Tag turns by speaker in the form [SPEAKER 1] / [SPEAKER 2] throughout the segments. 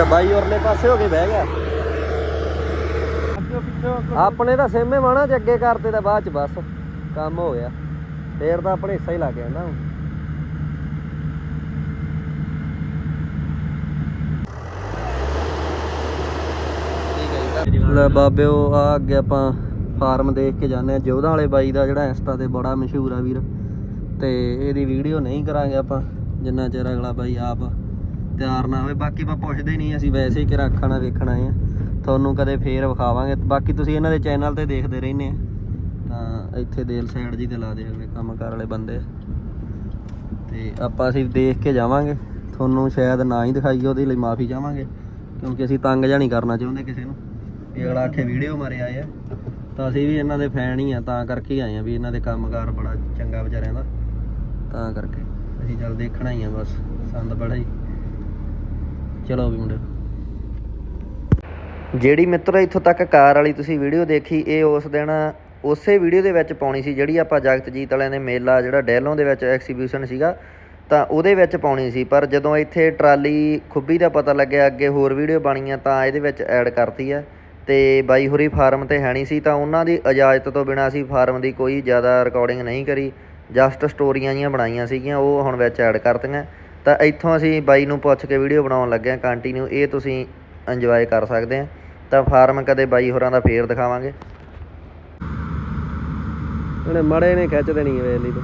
[SPEAKER 1] ਅੱਛਾ ਬਾਈ ਔਰਲੇ ਪਾਸੇ ਹੋ ਕੇ ਬਹਿ ਗਿਆ। ਆਪਣੇ ਤਾਂ ਸੇਮੇ ਵਾਣਾ ਤੇ ਅੱਗੇ ਕਰਤੇ ਤਾਂ ਬਾਅਦ ਚ ਬਸ ਕੰਮ ਹੋ ਗਿਆ। ਫੇਰ ਤਾਂ ਆਪਣੇ ਹਿੱਸਾ ਹੀ ਲੱਗ ਜਾਂਦਾ ਹੁਣ। ਲੈ ਬਾਬਿਓ ਆ ਅੱਗੇ ਆਪਾਂ ਫਾਰਮ ਦੇਖ ਕੇ ਜਾਂਦੇ ਆ ਜੋਧਾਂ ਵਾਲੇ ਬਾਈ ਦਾ ਜਿਹੜਾ ਇੰਸਟਾ ਤੇ ਬੜਾ ਮਸ਼ਹੂਰ ਆ ਵੀਰ। ਤੇ ਇਹਦੀ ਵੀਡੀਓ ਨਹੀਂ ਕਰਾਂਗੇ ਆਪਾਂ ਜਿੰਨਾ ਚਿਰ ਅਗਲਾ ਬਾਈ ਆਪ ਤਿਆਰ ਨਾ ਹੋਵੇ। ਬਾਕੀ ਆਪਾਂ ਪੁੱਛਦੇ ਨਹੀਂ, ਅਸੀਂ ਵੈਸੇ ਹੀ ਕਿ ਰੱਖਣਾ ਵੇਖਣਾ ਆ ਤੁਹਾਨੂੰ ਕਦੇ ਫੇਰ ਵਿਖਾਵਾਂਗੇ। ਬਾਕੀ ਤੁਸੀਂ ਇਹਨਾਂ ਦੇ ਚੈਨਲ ਤੇ ਦੇਖਦੇ ਰਹਿੰਦੇ ਆ। ਤਾਂ ਇੱਥੇ ਦੇਲ ਸਾਈਡ ਜੀ ਤੇ ਲਾ ਦੇ ਹੋਵੇ ਕੰਮ ਕਰ ਵਾਲੇ ਬੰਦੇ। ਤੇ ਆਪਾਂ ਅਸੀਂ ਦੇਖ ਕੇ ਜਾਵਾਂਗੇ। ਤੁਹਾਨੂੰ ਸ਼ਾਇਦ ਨਾ ਹੀ ਦਿਖਾਈਏ, ਉਹਦੇ ਲਈ ਮਾਫੀ ਚਾਹਾਂਗੇ। ਕਿਉਂਕਿ ਅਸੀਂ ਤੰਗ ਜਾਂ ਨਹੀਂ ਕਰਨਾ ਚਾਹੁੰਦੇ ਕਿਸੇ ਨੂੰ। ਵੀ ਅਗਲਾ ਆਖੇ ਵੀਡੀਓ ਮਾਰੇ ਆਏ ਆ। ਤਾਂ ਅਸੀਂ ਵੀ ਇਹਨਾਂ ਦੇ ਫੈਨ ਹੀ ਆ, ਤਾਂ ਕਰਕੇ ਹੀ ਆਏ ਆ ਵੀ ਇਹਨਾਂ ਦੇ ਕੰਮਕਾਰ ਬੜਾ ਚੰਗਾ ਵਿਚਾਰਿਆਂ ਦਾ। ਤਾਂ ਕਰਕੇ ਅਸੀਂ ਚੱਲ ਦੇਖਣਾ ਹੀ ਆ ਬਸ। ਸੰਦ ਬੜਾ ਹੀ। ਚਲੋ ਵੀ ਮੁੰਡਿਓ ਜਿਹੜੀ ਮਿੱਤਰੋ, ਇੱਥੋਂ ਤੱਕ ਕਾਰ ਵਾਲੀ ਤੁਸੀਂ ਵੀਡੀਓ ਦੇਖੀ, ਇਹ ਉਸ ਦਿਨ ਉਸੇ ਵੀਡੀਓ ਦੇ ਵਿੱਚ ਪਾਉਣੀ ਸੀ ਜਿਹੜੀ ਆਪਾਂ ਜਗਤਜੀਤ ਵਾਲਿਆਂ ਦੇ ਮੇਲਾ, ਜਿਹੜਾ ਡੈਲੋਂ ਦੇ ਵਿੱਚ ਐਕਸੀਬਿਸ਼ਨ ਸੀਗਾ, ਤਾਂ ਉਹਦੇ ਵਿੱਚ ਪਾਉਣੀ ਸੀ। ਪਰ ਜਦੋਂ ਇੱਥੇ ਟਰਾਲੀ ਖੁੱਬੀ ਦਾ ਪਤਾ ਲੱਗਿਆ, ਅੱਗੇ ਹੋਰ ਵੀਡੀਓ ਬਣੀਆਂ, ਤਾਂ ਇਹਦੇ ਵਿੱਚ ਐਡ ਕਰਤੀ ਆ। ਤੇ ਬਾਈ ਹੁਰੀ ਫਾਰਮ ਤੇ ਹੈ ਨਹੀਂ ਸੀ, ਤਾਂ ਉਹਨਾਂ ਦੀ ਇਜਾਜ਼ਤ ਤੋਂ ਬਿਨਾਂ ਅਸੀਂ ਫਾਰਮ ਦੀ ਕੋਈ ਜ਼ਿਆਦਾ ਰਿਕਾਰਡਿੰਗ ਨਹੀਂ ਕਰੀ। ਜਸਟ ਸਟੋਰੀਆਂ ਜੀਆਂ ਬਣਾਈਆਂ ਸੀਗੀਆਂ, ਉਹ ਹੁਣ ਵਿੱਚ ਐਡ ਕਰਤੀਆਂ। ਤਾਂ ਇੱਥੋਂ ਅਸੀਂ ਬਾਈ ਨੂੰ ਪੁੱਛ ਕੇ ਵੀਡੀਓ ਬਣਾਉਣ ਲੱਗੇ ਹਾਂ ਕੰਟੀਨਿਊ ਇਹ ਤੁਸੀਂ ਇੰਜੋਏ ਕਰ ਸਕਦੇ ਆ ਤਾਂ ਫਾਰਮ ਕਦੇ ਬਾਈ ਹੋਰਾਂ ਦਾ ਫੇਰ ਦਿਖਾਵਾਂਗੇ। ਉਹਨੇ ਮੜੇ ਨੇ ਖਿੱਚ ਦੇਣੀ ਹੈ ਵੇਲੀ ਤੋਂ।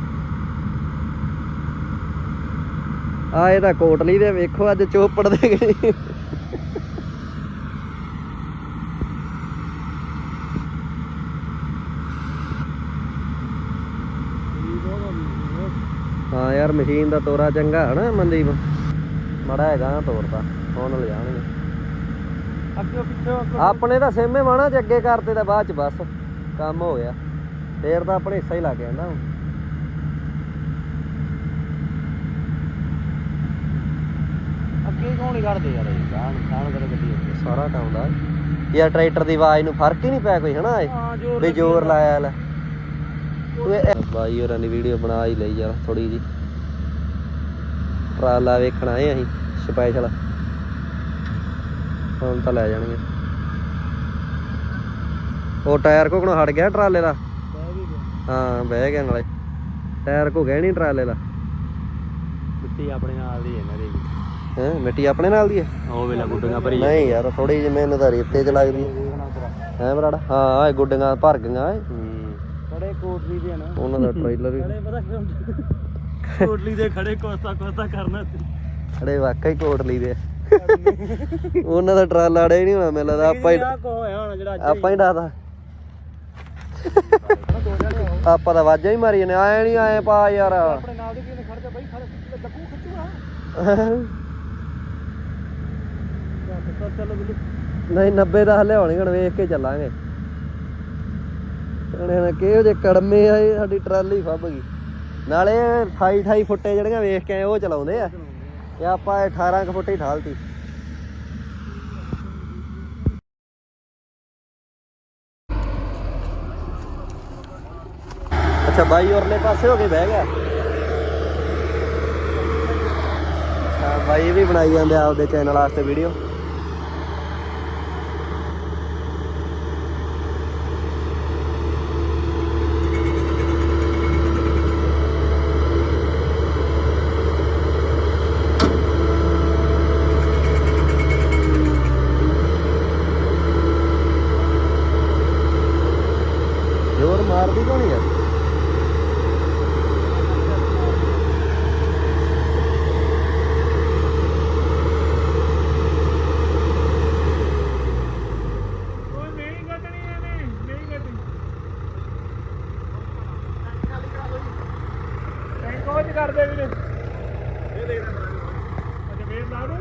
[SPEAKER 1] ਆ ਇਹ ਤਾਂ ਕੋਟਲੀ ਦੇ ਵੇਖੋ, ਅੱਜ ਚੋਪੜ ਦੇ ਗਏ ਹਾਂ ਯਾਰ ਮਸ਼ੀਨ ਦਾ ਤੋਰਾ ਚੰਗਾ ਹੈ ਨਾ ਮਨਦੀਪ। ਮੜਾ ਹੈਗਾ ਨਾ ਤੋਰਦਾ ਹੁਣ ਲੈ ਜਾਣਗੇ
[SPEAKER 2] ਅੱਗੇ ਪਿੱਛੇ
[SPEAKER 1] ਆਪਣੇ ਤਾਂ ਸੇਮੇ ਵਾਣਾ ਤੇ ਅੱਗੇ ਕਰਤੇ ਤਾਂ ਬਾਅਦ ਚ ਬਸ ਕੰਮ ਹੋ ਗਿਆ। ਫੇਰ ਤਾਂ ਆਪਣੇ ਹਿੱਸਾ ਹੀ ਲੱਗ ਜਾਂਦਾ ਹੁਣ।
[SPEAKER 2] ਅੱਗੇ ਕੌਣ ਨਹੀਂ ਕਰਦੇ ਯਾਰ ਇਹ? ਗਾਣ ਗਾਣ ਕਰ ਗੱਡੀ
[SPEAKER 1] ਸਾਰਾ ਕੰਮ ਦਾ। ਯਾਰ ਟਰੈਕਟਰ ਦੀ ਆਵਾਜ਼ ਨੂੰ ਫ਼ਰਕ ਹੀ ਨਹੀਂ ਪਿਆ ਕੋਈ ਹਨਾ ਵੀ ਜ਼ੋਰ ਲਾਇਆ ਲੈ। ਬਾਈ ਹੋਰਾਂ ਦੀ ਵੀਡੀਓ ਬਣਾ ਹੀ ਲਈ ਯਾਰ ਥੋੜੀ ਜੀ ਟਰਾਲਾ ਵੇਖਣਾ ਆਏ ਅਸੀਂ ਸਪੈਸ਼ਲ ਹੁਣ ਤਾਂ ਲੈ ਜਾਣਗੇ। ਉਹ ਟਾਇਰ ਕੋਕਣੋਂ ਹਟ ਗਿਆ ਟਰਾਲੇ ਦਾ? ਹਾਂ ਬਹਿ ਗਿਆ ਨਾਲੇ। ਟਾਇਰ ਕੋ ਨਹੀਂ ਟਰਾਲੇ ਦਾ?
[SPEAKER 2] ਮਿੱਟੀ ਆਪਣੇ ਨਾਲ ਦੀ ਇਹਨਾਂ ਦੇ
[SPEAKER 1] ਹੈ ਮਿੱਟੀ ਆਪਣੇ ਨਾਲ ਦੀ ਹੈ?
[SPEAKER 2] ਉਹ ਵੇਲਾ ਗੁੱਡੀਆਂ ਭਰੀ
[SPEAKER 1] ਨਹੀਂ ਯਾਰ ਥੋੜੀ ਜਿਹੀ ਮੈਨੂੰ ਤਾਂ ਰੇਤੇ ਚ ਲੱਗਦੀ ਹੈ। ਬਰਾੜਾ? ਹਾਂ ਇਹ ਗੁੱਡੀਆਂ ਭਰ ਗਈਆਂ
[SPEAKER 2] ਦੇ ਨਾ।
[SPEAKER 1] ਉਹਨਾਂ ਦਾ ਟ੍ਰੇਲਰ ਵੀ।
[SPEAKER 2] ਕੋਟਲੀ ਦੇ ਖੜੇ ਕੋਸਾ ਕੋਸਾ ਕਰਨਾ ਸੀ।
[SPEAKER 1] ਅੜੇ ਵਾਕਈ ਕੋਟਲੀ ਦੇ। ਉਹਨਾਂ ਦਾ ਟਰਾਲਾ ਅੜੇ ਨਹੀਂ ਹੋਣਾ ਮੈਨੂੰ ਲੱਗਦਾ ਆਪਾਂ ਹੀ ਆਪਾਂ ਹੀ ਡਾਦਾ ਆਪਾਂ ਤਾਂ ਵਾਜਾਂ ਹੀ ਮਾਰੀ ਨੇ ਆਏ ਨਹੀਂ ਆਏ ਪਾ ਯਾਰ।
[SPEAKER 2] ਆਪਣੇ ਨਾਲ ਦੇ ਖੜ ਬਾਈ ਖੜ ਖਿੱਚੂਗਾ
[SPEAKER 1] ਨਹੀਂ 90 ਦਾ ਹਲੇ ਹੁਣ ਵੇਖ ਕੇ ਚੱਲਾਂਗੇ। ਨਾ ਕਿਹੋ ਜੇ ਕੜਮੇ ਆਏ ਸਾਡੀ ਟਰਾਲੀ ਫੱਬ ਗਈ। ਨਾਲੇ 28 28 ਫੁੱਟੇ ਜਿਹੜੀਆਂ ਵੇਖ ਕੇ ਆਏ, ਉਹ ਚਲਾਉਂਦੇ ਆ। ਤੇ ਆਪਾਂ 18 ਕੁ ਫੁੱਟ ਹੀ ਠਾਲਤੀ। ਅੱਛਾ, ਬਾਈ ਔਰਲੇ ਪਾਸੇ ਹੋ ਕੇ ਬਹਿ ਗਿਆ। ਬਾਈ ਵੀ ਬਣਾਈ ਜਾਂਦੇ ਆਪਦੇ ਚੈਨਲ ਵਾਸਤੇ ਵੀਡੀਓ ਜ਼ੋਰ ਮਾਰਦੀ ਕਿਉਂ ਨਹੀਂ ਯਾਰ
[SPEAKER 2] ਓਏ ਨਹੀਂ ਕੱਟਣੀ ਇਹਨੇ ਨਹੀਂ ਕੱਟਣੀ ਟੈਂਕ ਉਹ ਚ ਕਰ ਦੇ ਵੀਰੇ ਇਹ ਦੇਖਦਾ ਅੱਛਾ ਵੇਰ ਲਾ ਦੂੰ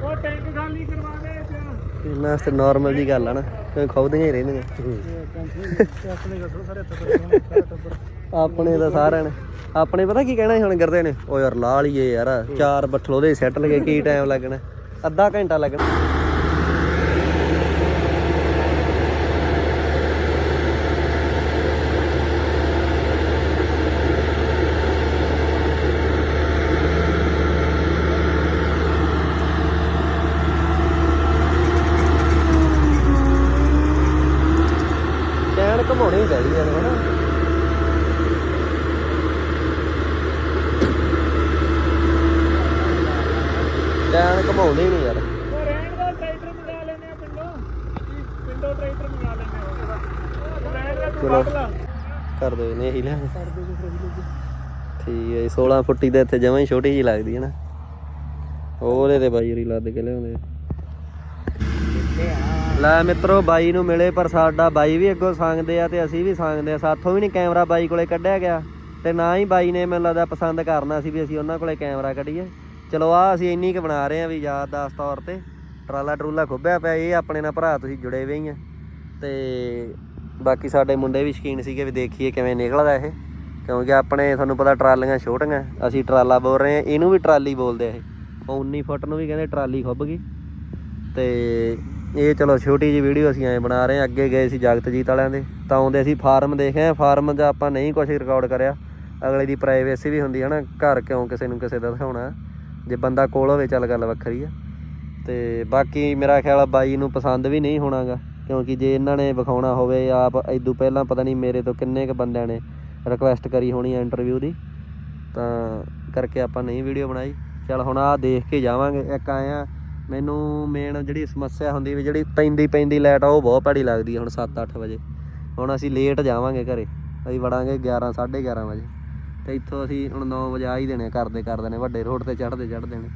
[SPEAKER 2] ਉਹ ਟੈਂਕ ਖਾਲੀ ਕਰਵਾ ਦੇ ਇੱਥੇ
[SPEAKER 1] ਇਹਨਾਂ ਵਾਸਤੇ ਨਾਰਮਲ ਜੀ ਗੱਲ ਆ ਨਾ ਕੋਈ ਖੌਦੀਆਂ ਹੀ ਰਹਿੰਦੀਆਂ।
[SPEAKER 2] ਆਪਣੇ ਘਸੋ
[SPEAKER 1] ਤਾਂ ਸਾਰਿਆਂ ਨੇ, ਆਪਣੇ ਪਤਾ ਕੀ ਕਹਿਣਾ ਸੀ ਹੁਣ ਕਰਦੇ ਨੇ? ਓ ਯਾਰ ਲਾ ਲਈਏ ਯਾਰ, ਚਾਰ ਬੱਠਲ ਉਹਦੇ ਸੈੱਟ ਲਗੇ ਕੀ ਟਾਈਮ ਲੱਗਣਾ, ਅੱਧਾ ਘੰਟਾ ਲੱਗਣਾ ਘਮਾਉਣੀ ਚਾਹੀਦੀ ਹੈ ਹਨਾ ਲੈਣ ਘਮਾਉਂਦੇ ਨਹੀਂ ਯਾਰ।
[SPEAKER 2] ਉਹ ਰਹਿਣ ਦਾ ਟਰੈਕਟਰ ਮੰਗਾ ਲੈਨੇ ਆ ਪਿੰਡੋਂ। ਪਿੰਡੋਂ ਟਰੈਕਟਰ ਮੰਗਾ ਲੈਨੇ ਆ ਰਹਿਣ ਦਾ ਤੂੰ
[SPEAKER 1] ਚਲੋ। ਕਰ ਦੋ ਇਹਨੇ ਹੀ ਲੈ।
[SPEAKER 2] ਕਰ ਦੇ
[SPEAKER 1] ਠੀਕ ਹੈ ਜੀ 16 ਫੁੱਟੀ ਦੇ ਇੱਥੇ ਜਮਾਂ ਹੀ ਛੋਟੀ ਜੀ ਲੱਗਦੀ ਹੈ ਨਾ। ਉਹਦੇ ਤੇ ਬਾਈ ਰੀ ਲੱਦ ਕੇ ਲਿਆਉਂਦੇ ਲੈ ਮਿੱਤਰੋ ਬਾਈ ਨੂੰ ਮਿਲੇ ਪਰ ਸਾਡਾ ਬਾਈ ਵੀ ਅੱਗੋਂ ਸੰਗਦੇ ਆ ਤੇ ਅਸੀਂ ਵੀ ਸੰਗਦੇ ਆ। ਸਾਥੋਂ ਵੀ ਨਹੀਂ ਕੈਮਰਾ ਬਾਈ ਕੋਲੇ ਕੱਢਿਆ ਗਿਆ। ਤੇ ਨਾ ਹੀ ਬਾਈ ਨੇ ਮੈਨੂੰ ਲੱਗਦਾ ਪਸੰਦ ਕਰਨਾ ਸੀ ਵੀ ਅਸੀਂ ਉਹਨਾਂ ਕੋਲੇ ਕੈਮਰਾ ਕੱਢੀਏ। ਚਲੋ ਆ ਅਸੀਂ ਇੰਨੀ ਕੁ ਬਣਾ ਰਹੇ ਆ ਵੀ ਯਾਦਦਾਸਤ ਤੌਰ ਤੇ। ਟਰਾਲਾ ਟਰੂਲਾ ਖੁੱਬਿਆ ਪਿਆ, ਇਹ ਆਪਣੇ ਨਾਲ ਭਰਾ ਤੁਸੀਂ ਜੁੜੇ ਹੋਏ ਹੀ ਆ। ਤੇ ਬਾਕੀ ਸਾਡੇ ਮੁੰਡੇ ਵੀ ਸ਼ਕੀਨ ਸੀਗੇ ਵੀ ਦੇਖੀਏ ਕਿਵੇਂ ਨਿਕਲਦਾ ਇਹ। ਕਿਉਂਕਿ ਆਪਣੇ ਤੁਹਾਨੂੰ ਪਤਾ ਟਰਾਲੀਆਂ ਛੋਟੀਆਂ, ਅਸੀਂ ਟਰਾਲਾ ਬੋਲ ਰਹੇ ਆ ਇਹਨੂੰ ਵੀ ਟਰਾਲੀ ਬੋਲਦੇ ਆ ਇਹ। ਉਹ 19 ਫੁੱਟ ਨੂੰ ਵੀ ਕਹਿੰਦੇ ਟਰਾਲੀ ਖੁੱਬ ਗਈ। ਤੇ ਇਹ ਚਲੋ ਛੋਟੀ ਜੀ ਵੀਡੀਓ ਅਸੀਂ ਐਂ ਬਣਾ ਰਹੇ ਆ ਅੱਗੇ ਗਏ ਸੀ ਜਗਤਜੀਤ ਵਾਲਿਆਂ ਦੇ। ਤਾਂ ਆਉਂਦੇ ਅਸੀਂ ਫਾਰਮ ਦੇਖਿਆ ਫਾਰਮ 'ਚ ਆਪਾਂ ਨਹੀਂ ਕੁਝ ਰਿਕਾਰਡ ਕਰਿਆ। ਅਗਲੇ ਦੀ ਪ੍ਰਾਈਵੇਸੀ ਵੀ ਹੁੰਦੀ ਹੈ ਨਾ, ਘਰ ਕਿਉਂ ਕਿਸੇ ਨੂੰ ਕਿਸੇ ਦਾ ਦਿਖਾਉਣਾ। ਜੇ ਬੰਦਾ ਕੋਲ ਹੋਵੇ ਚੱਲ ਗੱਲ ਵੱਖਰੀ ਆ। ਤੇ ਬਾਕੀ ਮੇਰਾ ਖਿਆਲ ਆ ਬਾਈ ਨੂੰ ਪਸੰਦ ਵੀ ਨਹੀਂ ਹੋਣਾਗਾ, ਕਿਉਂਕਿ ਜੇ ਇਹਨਾਂ ਨੇ ਵਿਖਾਉਣਾ ਹੋਵੇ ਆਪ ਇਦੋਂ ਪਹਿਲਾਂ ਪਤਾ ਨਹੀਂ ਮੇਰੇ ਤੋਂ ਕਿੰਨੇ ਕ ਬੰਦਿਆਂ ਨੇ ਰਿਕੁਐਸਟ ਕਰੀ ਹੋਣੀ ਆ ਇੰਟਰਵਿਊ ਦੀ, ਤਾਂ ਕਰਕੇ ਆਪਾਂ ਨਹੀਂ ਵੀਡੀਓ ਬਣਾਈ। ਚਲ ਹੁਣ ਆ ਦੇਖ ਕੇ ਜਾਵਾਂਗੇ, ਇੱਕ ਆਇਆ ਮੈਨੂੰ ਮੇਨ ਜਿਹੜੀ ਸਮੱਸਿਆ ਹੁੰਦੀ ਵੀ ਜਿਹੜੀ ਪੈਂਦੀ ਪੈਂਦੀ ਲਾਈਟ ਆ ਉਹ ਬਹੁਤ ਭੈੜੀ ਲੱਗਦੀ ਆ ਹੁਣ 7-8 ਵਜੇ। ਹੁਣ ਅਸੀਂ ਲੇਟ ਜਾਵਾਂਗੇ ਘਰੇ, ਅਸੀਂ ਵੜਾਂਗੇ 11 11:30 ਵਜੇ। ਤੇ ਇੱਥੋਂ ਅਸੀਂ ਹੁਣ 9 ਵਜੇ ਆ ਹੀ ਦੇਣੇ ਕਰਦੇ ਕਰਦੇ ਨੇ ਵੱਡੇ ਰੋਡ ਤੇ ਚੜ੍ਹਦੇ ਚੜਦੇ ਨੇ।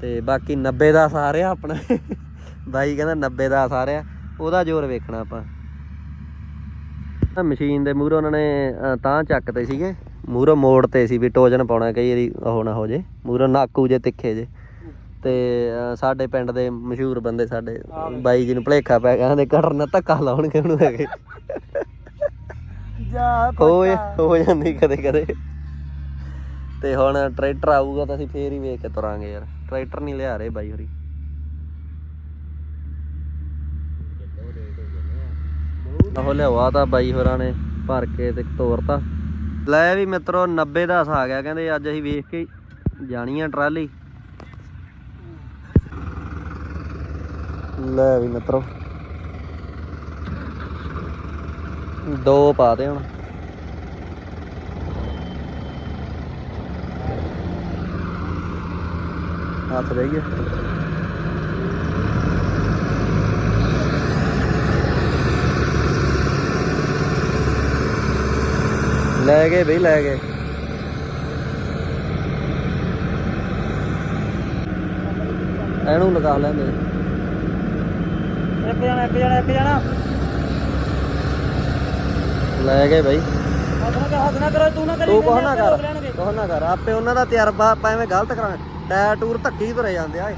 [SPEAKER 1] ਤੇ ਬਾਕੀ 90 ਦਾ ਸਾਰਿਆ ਆਪਣਾ। ਬਾਈ ਕਹਿੰਦਾ 90 ਦਾ ਸਾਰਿਆ ਉਹਦਾ ਜ਼ੋਰ ਵੇਖਣਾ ਆਪਾਂ। ਮਸ਼ੀਨ ਦੇ ਮੂਹਰੋਂ ਉਹਨਾਂ ਨੇ ਤਾਂ ਚੱਕਤੇ ਸੀਗੇ। ਮੂਹਰੋਂ ਮੋੜ ਤੇ ਸੀ ਵੀ ਟੋਜਨ ਪਾਉਣਾ, ਕਈ ਵਾਰੀ ਉਹ ਨਾ ਹੋ ਜੇ। ਮੂਹਰੋਂ ਨਾਕੂ ਜੇ ਤਿੱਖੇ ਜੇ। ਤੇ ਸਾਡੇ ਪਿੰਡ ਦੇ ਮਸ਼ਹੂਰ ਬੰਦੇ ਸਾਡੇ, ਬਾਈ ਜੀ ਨੂੰ ਭਲੇਖਾ ਪੈ ਗਿਆ, ਕਹਿੰਦੇ ਕਟਰ ਨਾਲ ਧੱਕਾ ਲਾਉਣਗੇ ਉਹਨੂੰ ਹੈਗੇ
[SPEAKER 2] ਜਾ
[SPEAKER 1] ਹੋ ਜਾਂਦੀ ਕਦੇ ਕਦੇ। ਤੇ ਹੁਣ ਟਰੈਕਟਰ ਆਊਗਾ ਤਾਂ ਅਸੀਂ ਫੇਰ ਹੀ ਵੇਖ ਕੇ ਤੁਰਾਂਗੇ ਯਾਰ। ਟਰੈਕਟਰ ਨਹੀਂ ਲਿਆ ਰਹੇ ਬਾਈ ਹੋਰੀ। ਉਹ ਲਿਆਵਾ ਤਾਂ ਬਾਈ ਹੋਰਾਂ ਨੇ ਭਰ ਕੇ ਤੇ ਤੋਰਤਾ ਲੈ ਵੀ ਮਿੱਤਰੋ 90 ਦਾ ਆ ਗਿਆ ਕਹਿੰਦੇ ਅੱਜ ਅਸੀਂ ਵੇਖ ਕੇ ਜਾਣੀ ਆ ਟਰਾਲੀ। ਲੈ ਵੀ ਮਿੱਤਰੋ। ਦੋ ਪਾ ਦੇ ਹੁਣ। ਹੱਥ ਰਹਿ ਗਿਆ ਲੈ ਗਏ ਬਈ, ਲੈ ਗਏ। ਇਹਨੂੰ ਲਗਾ ਲੈਂਦੇ
[SPEAKER 2] ਇੱਕ ਜਣਾ ਇੱਕ ਜਣਾ ਇੱਕ ਜਣਾ।
[SPEAKER 1] ਲੈ ਗਏ ਬਈ।
[SPEAKER 2] ਤੂੰ ਨਾ ਕਰੀ
[SPEAKER 1] ਤੂੰ ਕੁਛ ਨਾ ਕਰ। ਕੁਛ ਨਾ ਕਰ। ਆਪੇ ਉਹਨਾਂ ਦਾ ਤਜਰਬਾ ਆਪਾਂ ਐਵੇਂ ਗਲਤ ਕਰਾਂ ਟਾਇਰ ਟੂਰ ਧੱਕੀ ਤੁਰੇ ਜਾਂਦੇ ਆ।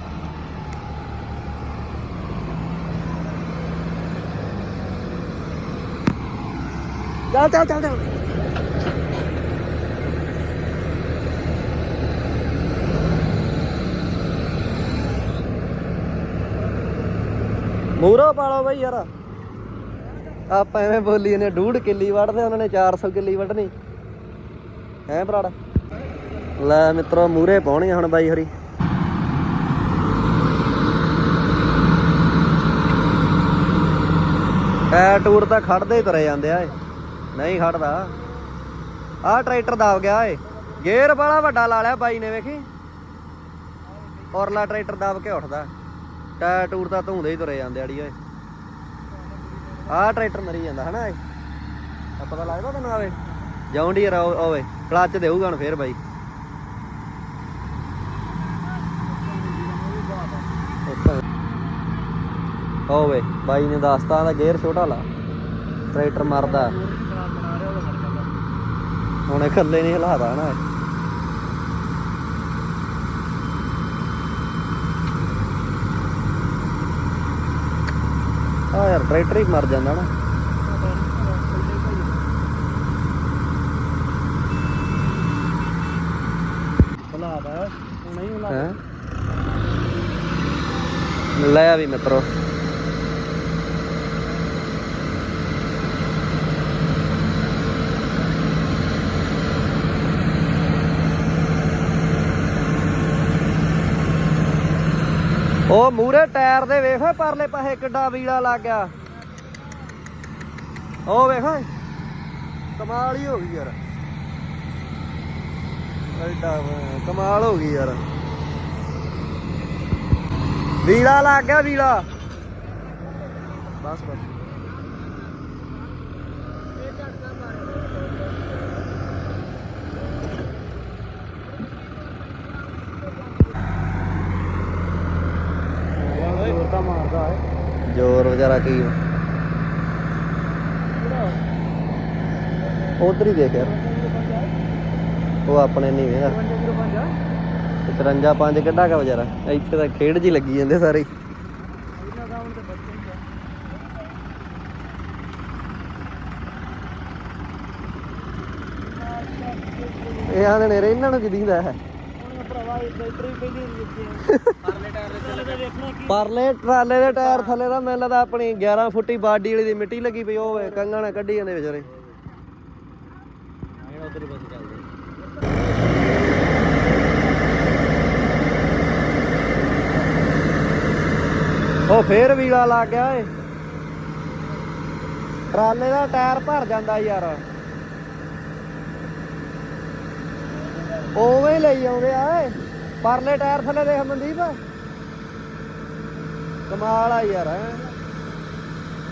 [SPEAKER 1] ਚੱਲ ਚੱਲ ਚੱਲ ਚੱਲ। ਮੂਰੋ ਪਾਲੋ ਬਈ ਯਾਰ। ਆਪਾਂ ਐਵੇਂ ਬੋਲੀ ਨੇ ਡੂਢ ਕਿੱਲੀ ਵੱਢਦੇ ਉਹਨਾਂ ਨੇ 400 ਕਿੱਲੀ ਵੱਢਣੀ। ਹੈ ਭਰਾੜਾ? ਲੈ ਮਿੱਤਰੋ ਮੂਰੇ ਪਾਉਣੀ ਹੁਣ ਬਾਈ ਹਰੀ। ਐ ਟੂਰ ਤਾਂ ਖੜਦੇ ਹੀ ਤੁਰੇ ਜਾਂਦੇ ਆ ਇਹ ਨਹੀਂ ਖੜਦਾ। ਆਹ ਟਰੈਕਟਰ ਦਬ ਗਿਆ, ਏ। ਗੇਅਰ ਵਾਲਾ ਵੱਡਾ ਲਾ ਲਿਆ ਬਾਈ ਨੇ, ਵੇਖੀ? ਔਰਲਾ ਟਰੈਕਟਰ ਦਬ ਕੇ ਉੱਠਦਾ। ਟਾਇਰ ਟੂਰ ਤਾਂ ਧੂੰਦੇ ਹੀ ਤੁਰੇ ਜਾਂਦੇ ਆੜੀ ਓਏ ਆਹ ਟਰੈਕਟਰ ਮਰੀ ਜਾਂਦਾ, ਹਨਾ ਇਹ? ਆ ਪਤਾ ਲੱਗਦਾ ਤੈਨੂੰ ਆਵੇ ਜੌਂਡੀਅਰ ਓਏ ਕਲੱਚ ਦੇਊਗਾ ਹੁਣ ਫੇਰ ਬਾਈ। ਓਵੇ ਬਾਈ ਨੇ ਦੱਸਤਾ ਦਾ ਗੇਅਰ ਛੋਟਾ ਲਾ। ਟਰੈਕਟਰ ਮਰਦਾ। ਹੁਣ ਇਕੱਲੇ ਨਹੀਂ ਹਿਲਾਦਾ ਹਨਾ ਇਹ। ਆ ਯਾਰ ਟਰੈਕਟਰ ਹੀ ਮਰ ਜਾਂਦਾ ਨਾ।
[SPEAKER 2] ਭੁਲਾ ਦਾ ਨਹੀਂ
[SPEAKER 1] ਲੈ ਆ ਵੀ ਮਿੱਤਰੋ। ਉਹ ਮੂਰੇ ਟਾਇਰ ਦੇ ਵੇਖ ਪਰਲੇ ਪਾਸੇ ਕਿੱਡਾ ਵੀੜਾ ਲੱਗ ਗਿਆ। ਉਹ ਵੇਖ ਕਮਾਲ ਹੀ ਹੋ ਗਈ ਯਾਰ। ਐਡਾ ਕਮਾਲ ਹੋ ਗਈ ਯਾਰ। ਵੀਲਾ ਲੱਗ ਗਿਆ ਵੀਲਾ ਬਸ ਬਸ
[SPEAKER 2] ਜ਼ੋਰ ਤਾਂ ਮਾਰਦਾ ਹੈ
[SPEAKER 1] ਜ਼ੋਰ ਵਿਚਾਰਾ ਕੀ ਉਧਰ ਹੀ ਦੇਖ ਯਾਰ। ਉਹ ਆਪਣੇ ਨਹੀਂ ਵੇਦਾ 53 5 ਕਿੱਡਾ ਕਾ ਵਿਚਾਰਾ ਇੱਥੇ ਤਾਂ ਖੇਡ ਜੀ ਲੱਗੀ ਜਾਂਦੇ ਸਾਰੇ ਇਹ ਆਂਦੇ ਨੇ ਇਹਨਾਂ ਨੂੰ ਕੀ ਦਿਖਦਾ ਹੈ?
[SPEAKER 2] ਹੁਣ ਭਰਾਵਾ ਟਰੈਕਟਰ ਹੀ ਪਹਿਲੀ ਲਿਖੇ ਪਰਲੇ ਟਾਇਰ
[SPEAKER 1] ਪਰਲੇ ਟਰਾਲੇ ਦੇ ਟਾਇਰ ਥੱਲੇ ਦਾ ਮੈਨੂੰ ਲੱਗਦਾ ਆਪਣੀ 11 ਫੁੱਟੀ ਬਾਡੀ ਵਾਲੀ ਦੀ ਮਿੱਟੀ ਲੱਗੀ ਪਈ ਉਹ ਵੇ ਕੰਗਾਂ ਨਾਲ ਕੱਢੀ ਜਾਂਦੇ ਵਿਚਾਰੇ।
[SPEAKER 2] ਉਧਰ ਬਸ ਚੱਲਦੇ
[SPEAKER 1] ਉਹ ਫੇਰ ਵੀਲਾ ਲੱਗ ਗਿਆ ਏ। ਟਰਾਲੇ ਦਾ ਟਾਇਰ ਭਰ ਜਾਂਦਾ ਯਾਰ। ਉਵੇਂ ਲਈ ਆਉਂਦੇ ਆ ਪਰਲੇ ਟਾਇਰ ਥੱਲੇ ਦੇਖ ਮਨਦੀਪ। ਕਮਾਲ ਆ ਯਾਰ, ਹੈਂ।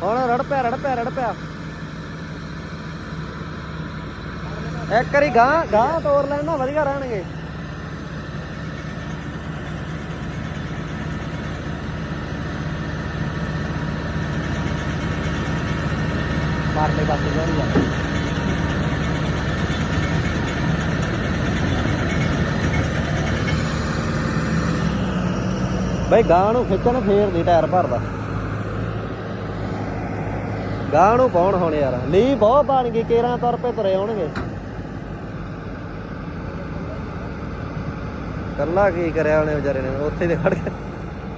[SPEAKER 1] ਹੁਣ ਰੜ ਪਿਆ ਰੜ ਪਿਆ ਰੜ ਪਿਆ। ਇੱਕ ਵਾਰੀ ਗਾਂ ਗਾਂ ਤੋਰ ਲੈਣਾ ਵਧੀਆ ਰਹਿਣਗੇ। ਪਰਲੇ ਪਾਸੇ ਜਾਣੀ ਆ। ਬਈ ਗਾਂ ਨੂੰ ਖਿੱਚਣ ਫੇਰ ਨਹੀਂ ਟਾਇਰ ਭਰਦਾ। ਗਾਂ ਨੂੰ ਪਾਉਣ ਹੁਣ ਯਾਰ। ਨਹੀਂ ਬਹੁਤ ਬਣ ਗਈ ਕੇਰਾਂ ਤੁਰ ਪੇ ਤੁਰੇ ਆਉਣਗੇ। ਕੱਲਾ ਕੀ ਕਰਿਆ ਉਹਨੇ ਵਿਚਾਰੇ ਨੇ ਉੱਥੇ ਦੇ ਖੜ ਕੇ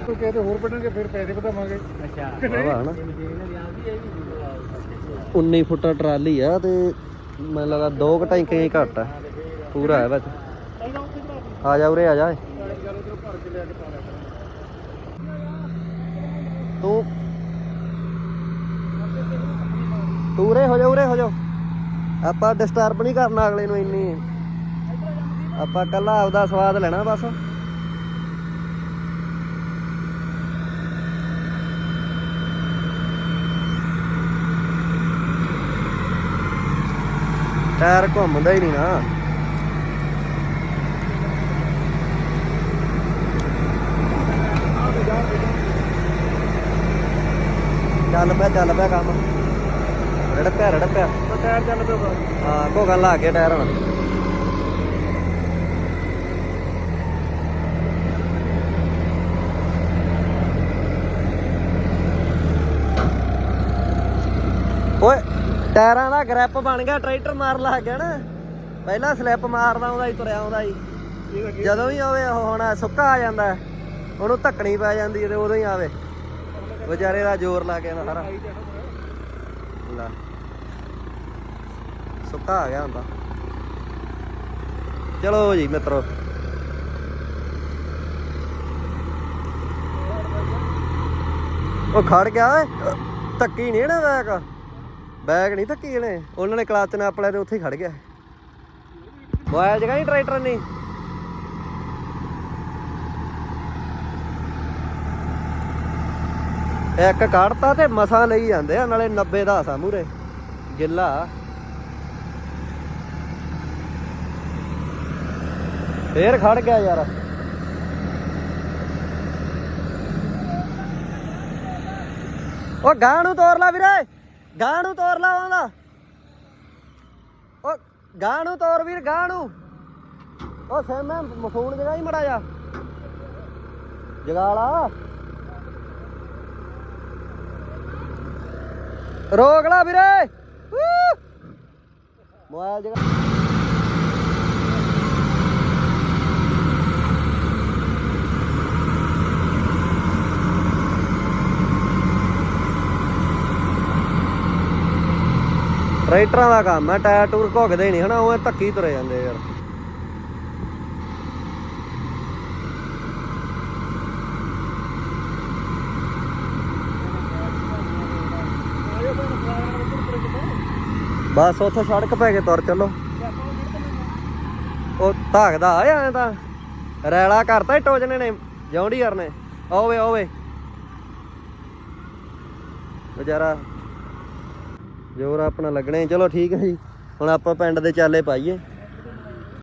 [SPEAKER 2] ਕੋਈ ਕਹਤੇ ਹੋਰ ਪੜਨਗੇ ਫਿਰ ਪੈਸੇ ਵਧਾਵਾਂਗੇ। ਅੱਛਾ।
[SPEAKER 1] ਵਾਹ ਹਨਾ
[SPEAKER 2] ਇਹਨਾਂ ਦੀ ਆਉਂਦੀ ਹੈ ਵੀ
[SPEAKER 1] 19 ਫੁੱਟਾ ਟਰਾਲੀ ਆ ਤੇ ਮੈਨੂੰ ਲੱਗਾ ਦੋ ਕੁ ਟੈਂਕੀਆਂ ਹੀ ਘੱਟ ਆ। ਪੂਰਾ ਹੈ ਵਿੱਚ। ਆ ਜਾ ਉਰੇ ਆ ਜਾ। ਤੂੰ ਤੂੰ ਉਰੇ ਹੋ ਜਾ, ਉਰੇ ਹੋ ਜਾ। ਆਪਾਂ ਡਿਸਟਰਬ ਨਹੀਂ ਕਰਨਾ ਅਗਲੇ ਨੂੰ ਇੰਨੀ। ਆਪਾਂ ਕੱਲਾ ਆਪਦਾ ਸਵਾਦ ਲੈਣਾ ਬਸ। ਟਾਇਰ ਘੁੰਮਦਾ ਹੀ ਨਹੀਂ ਨਾ। ਚੱਲ ਪਿਆ ਚੱਲ ਪਿਆ ਕੰਮ। ਰੜਪਿਆ ਰੜਪਿਆ।
[SPEAKER 2] ਟਾਇਰ ਚੱਲ ਪਿਆ ਬਸ
[SPEAKER 1] ਹਾਂ ਘੋਗਨ ਲਾ ਕੇ ਟਾਇਰ ਹੁਣ। ਓਏ ਟਾਇਰਾਂ ਦਾ ਗ੍ਰਿਪ ਬਣ ਗਿਆ ਟਰੈਕਟਰ ਮਾਰ ਲੱਗ ਗਿਆ ਨਾ। ਪਹਿਲਾਂ ਸਲਿੱਪ ਮਾਰਦਾ ਆਉਂਦਾ ਸੀ ਤੁਰਿਆ ਆਉਂਦਾ ਸੀ। ਜਦੋਂ ਵੀ ਆਵੇ ਉਹ ਹੁਣ ਸੁੱਕਾ ਆ ਜਾਂਦਾ। ਹੈ, ਉਹਨੂੰ ਧੱਕਣੀ ਪੈ ਜਾਂਦੀ ਹੈ ਤੇ ਉਦੋਂ ਹੀ ਆਵੇ। ਵਿਚਾਰੇ ਦਾ ਜ਼ੋਰ ਲਾ ਕੇ ਆਉਂਦਾ ਸਾਰਾ। ਲੈ। ਸੁੱਕਾ ਆ ਗਿਆ ਹੁੰਦਾ। ਚਲੋ ਜੀ ਮਿੱਤਰੋ। ਉਹ ਖੜ ਗਿਆ ਓਏ। ਧੱਕੀ ਨਹੀਂ ਨਾ ਬੈਗ। ਬੈਗ ਨਹੀਂ ਧੱਕੀ ਇਹਨੇ। ਉਹਨਾਂ ਨੇ ਕਲੱਚ ਨਾਲ ਆਪਲੇ ਤੇ ਉੱਥੇ ਖੜ ਗਿਆ। ਮੋਬਾਈਲ ਜਗਾ ਨਹੀਂ ਟਰੈਕਟਰ ਨਹੀਂ ਇੱਕ ਕੱਢਤਾ ਤੇ ਮਸਾਂ ਲਈ ਜਾਂਦੇ ਆ, ਨਾਲੇ 90 ਦਾ ਹਸਾ ਮੂਰੇ ਗਿੱਲਾ। ਫੇਰ ਖੜ ਗਿਆ ਯਾਰ। ਉਹ ਗਾਂ ਨੂੰ ਤੋਰ ਲਾ ਵੀਰੇ। ਗਾਂ ਨੂੰ ਤੋਰ ਲਾ ਆਉਂਦਾ ਉਹ ਗਾਂ ਨੂੰ ਤੋਰ ਵੀਰ ਗਾਂ ਨੂੰ। ਉਹ ਸੈਮੇ ਮਖੂਨ ਜਗਾ ਹੀ ਮੜਾ ਜਾ। ਜਗਾ ਲਾ ਰੋਕ ਲਾ ਵੀਰੇ। ਵੂ! ਮੋਬਾਈਲ ਜਗਾ। ਟਰੈਕਟਰਾਂ ਦਾ ਕੰਮ ਹੈ, ਟਾਇਰ ਟੂਰ ਘੁੱਗਦੇ ਨਹੀਂ ਹਨਾ ਉਹ ਧੱਕੀ ਤੁਰੇ ਜਾਂਦੇ ਯਾਰ। ਬਸ ਉੱਥੇ ਸੜਕ ਪੈ ਕੇ ਤੁਰ ਚੱਲੋ।
[SPEAKER 2] ਉਹ ਸੜਕ
[SPEAKER 1] ਆ ਐਂ ਤਾਂ। ਰੈਲਾ ਕਰਤਾ ਈ ਟੋਜਨੇ ਨੇ ਜੌਂਡੀ ਯਾਰ ਨੇ ਆਵੇ ਆਵੇ ਵਿਚਾਰਾ ਜੋਰ ਆਪਣਾ ਲੱਗਣਾ ਚਲੋ ਠੀਕ ਹੈ ਜੀ। ਹੁਣ ਆਪਾਂ ਪਿੰਡ ਦੇ ਚਾਲੇ ਪਾਈਏ।